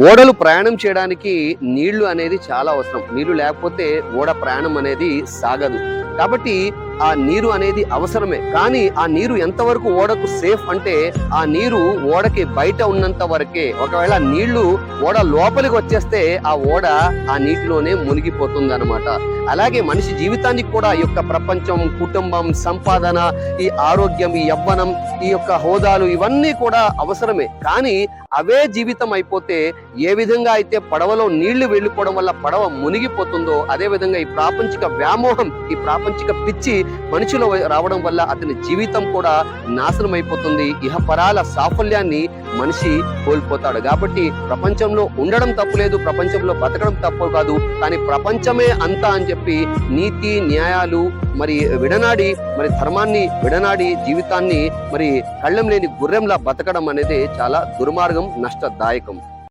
ఓడలు ప్రయాణం చేయడానికి నీళ్ళు అనేది చాలా అవసరం. నీళ్ళు లేకపోతే ఓడ ప్రయాణం అనేది సాగదు. కాబట్టి ఆ నీరు అనేది అవసరమే. కానీ ఆ నీరు ఎంతవరకు ఓడకు సేఫ్ అంటే ఆ నీరు ఓడకి బయట ఉన్నంత వరకే ఒకవేళ నీళ్ళు ఓడ లోపలికి వచ్చేస్తే ఆ ఓడ ఆ నీటిలోనే మునిగిపోతుంది అనమాట అలాగే మనిషి జీవితానికి కూడా ఈ యొక్క ప్రపంచం కుటుంబం సంపాదన ఈ ఆరోగ్యం ఈ యవ్వనం ఈ యొక్క హోదాలు ఇవన్నీ కూడా అవసరమే. కానీ అవే జీవితం అయిపోతే ఏ విధంగా అయితే పడవలో నీళ్ళు వెళ్ళిపోవడం వల్ల పడవ మునిగిపోతుందో అదే విధంగా ఈ ప్రాపంచిక వ్యామోహం ఈ ప్రాపంచిక పిచ్చి మనిషిలో రావడం వల్ల అతని జీవితం కూడా నాశనం అయిపోతుంది ఇహపరాల సాఫల్యాన్ని మనిషి కోల్పోతాడు. కాబట్టి ప్రపంచంలో ఉండడం తప్పులేదు ప్రపంచంలో బతకడం తప్పు కాదు. కానీ ప్రపంచమే అంతా అని చెప్పి నీతి న్యాయాలు మరి విడనాడి మరి ధర్మాన్ని విడనాడి జీవితాన్ని మరి కళ్ళం లేని గుర్రెంలా బతకడం అనేది చాలా దుర్మార్గం నష్టదాయకం.